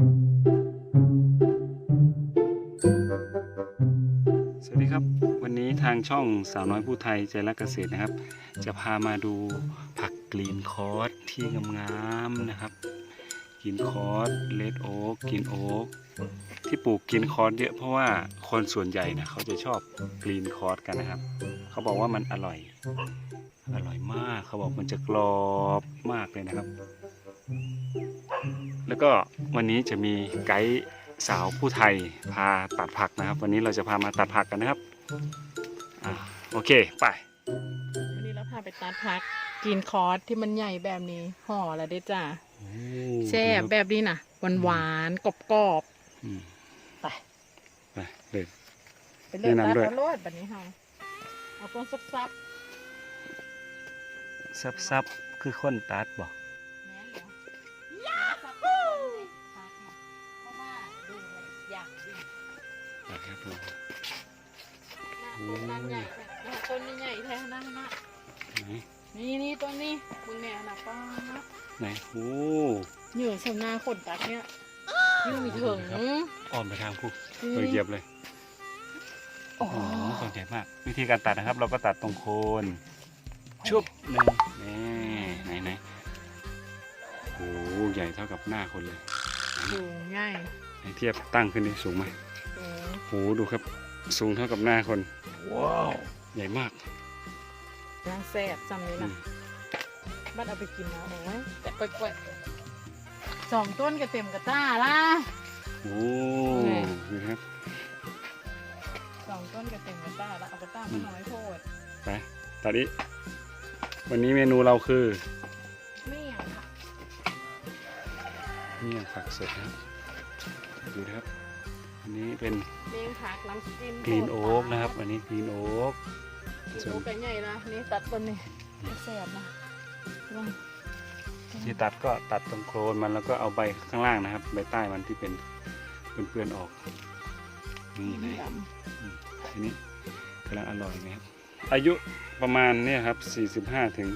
สวัสดีครับ วันนี้ทางช่องสาวน้อยผู้ไทยใจรักเกษตรนะครับ จะพามาดูผักกรีนคอร์สที่งามๆนะครับกรีนคอร์สเลดโอ๊กกรีนโอ๊กที่ปลูกกรีนคอร์สเยอะเพราะว่าคนส่วนใหญ่นะเขาจะชอบกรีนคอร์สกันนะครับ เขาบอกว่ามันอร่อย อร่อยมากเขาบอกมันจะกรอบมากเลยนะครับ แล้วก็วันนี้จะมีไกด์สาวผู้ไทยพาตัดผักนะครับ วันนี้เราจะพามาตัดผักกันนะครับอ่าโอเคไป วันนี้เราพาไปตัดพักกินคอร์สที่มันใหญ่แบบนี้ห่อแล้วเด้อจ้าแช่บแบบนี้น่ะหวานหวานๆกรอบกรอบอืมๆไปไปเลยไปเลือกแนะตัดนำด้วยเอาโลดแบบนี้ค่ะเอาต้นซับซับซับซับคือคนตัดบอก นะครับผมหน้าต้นนั้นใหญ่แท้หน้าต้นนี้ใหญ่แท้นะนะไหนนี่นี่ต้นนี้คุณแม่นะป้าไหนโอ้เหนื่อยชำนาญคนตัดเนี่ยยืดถึงอ้อมไปทางผู้นี่เออเหยียบเลยอ๋อโอ้โหต้นใหญ่มาก วิธีการตัดนะครับ เราก็ตัดตรงโคนชุบหนึ่งนี่ไหนไหนโอ้โหใหญ่เท่ากับหน้าคนเลยสูงง่ายไหนเทียบตั้งขึ้นดิสูงไหมสูง โหดูครับ สูงเท่ากับหน้าคน ว้าว ใหญ่มากย่างแซ่บจำนี้อืนะมบ้านเอาไปกินนะโอ้ยแต่ไปกล้วยสองต้นกระเต็มกระต้าละโอ้นี่ครับสองต้นกระเต็มกระต้าละเอากระต้ามาน้อยโพดไปตอนนี้ วันนี้เมนูเราคือไม่อยากค่ะนี่ผักสดนะครับดูนะครับ อันนี้เป็นเลี้ยงผักน้ำจิ้มกรีนโอ๊กนะครับ อันนี้กรีนโอ๊กกรีนโอ๊กกันใหญ่นะนี่ตัดต้นนี่แซ่บนะลองที่ตัดก็ตัดตรงโคนมันแล้วก็เอาใบข้างล่างนะครับ ใบใต้มันที่เป็นเปื้อนๆออก นี่นะดทีนี้กำลังอร่อยนะครับ อายุประมาณเนี่ยครับ 45 ถึง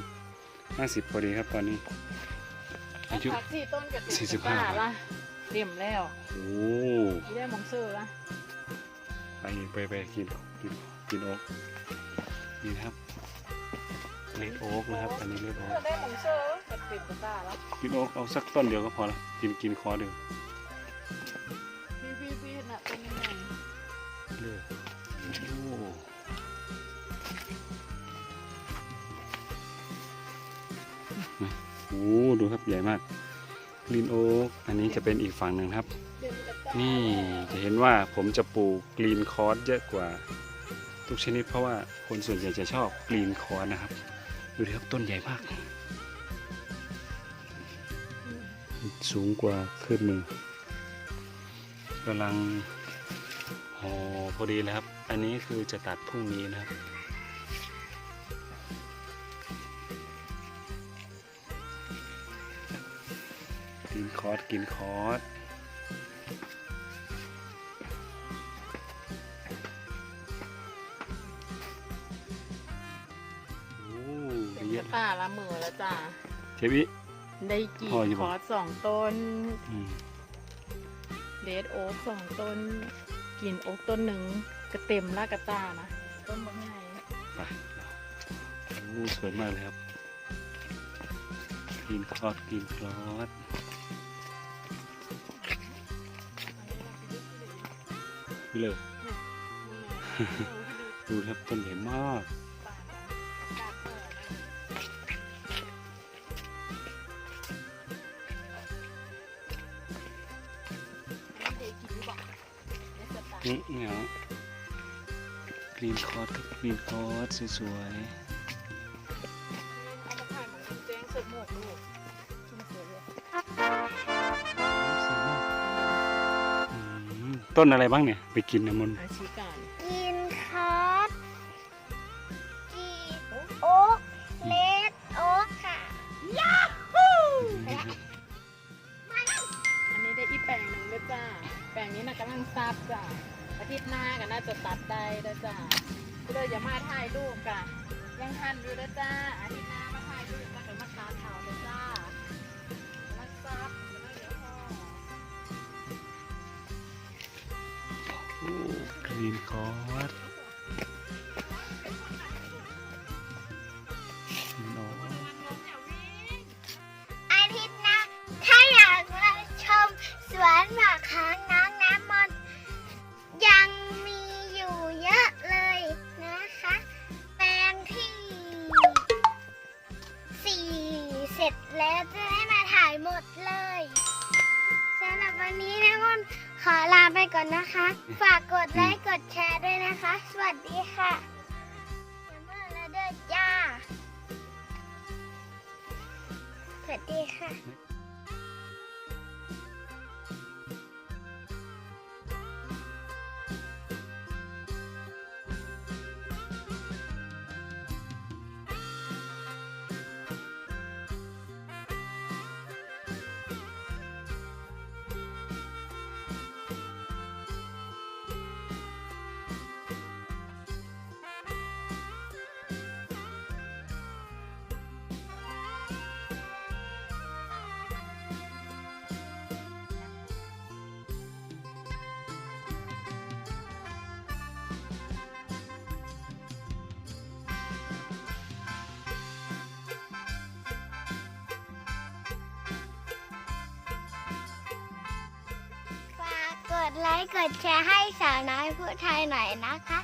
50พอดีครับตอนนี้ำอายุผักที่ต้นกระเต็มสี่กสิระบห้าต้าละเตรียมแล้ว โอ้นี่ได้มองเซอร์ละไปไปไปกินกินกินโอ๊กนี่นะครับเลดโอ๊กนะครับ อันนี้เลดโอ๊กได้มองเซอร์กระเต็มกระต้าละกินโอ๊กเอาสักต้นเดียวก็พอละกินกินคอเดียวพี่พี่พี่น่ะต้นนี้ไงเลยโอ้โหดูครับใหญ่มากกรีนโอ๊กอันนี้จะเป็นอีกฝั่งหนึ่งครับเต็มกระต้า นี่จะเห็นว่าผมจะปลูกกรีนคอร์สเยอะกว่า ทุกชนิดเพราะว่าคนส่วนใหญ่จะชอบกรีนคอร์สนะครับ ดูดิครับต้นใหญ่มาก สูงกว่าขึ้นมือกำลังห่อพอดีแล้วครับ อันนี้คือจะตัดพรุ่งนี้นะครับกินคอร์สกินคอร์ส ละมือแล้วจ้าเชฟอีได้กี่พออยู่คบ่อร์สสองต้นอืมเดดโอ๊กสองต้นกินโอ๊กต้นหนึ่งกระเต็มละกระต้านะต้นบางไงไปโอ้สวยมากเลยครับกินคอร์สกินคอร์สไปเลยดูครับต้นใหญ่มาก นี่เนี่ยกรีนคอร์สกรีนคอร์สสวยๆอืมต้นอะไรบ้างเนี่ย ไปกินนะมันต์อาชีการ ซับจ้ะอาทิตย์หน้าก็น่าจะตัดได้แล้วจ้ะก็เลยอย่ามาถ่ายรูปกะยังทันอยู่แล้วจ้ะอาทิตย์หน้ามาถ่ายรูปแล้วมาตามข่าวเลยจ้ะลักซับแล้วดี๋ยวพอคลีนคอร์ สี่เสร็จแล้วจะได้มาถ่ายหมดเลยสำหรับวันนี้น้ำมนขอลาไปก่อนนะคะ ฝากกดไลค์กดแชร์ด้วยนะคะ สวัสดีค่ะอย่าเมื่อแล้วเด้อจ้าสวัสดีค่ะ ดไลค์ กดแชร์ให้สาวน้อยผู้ไทยหน่อยนะคะ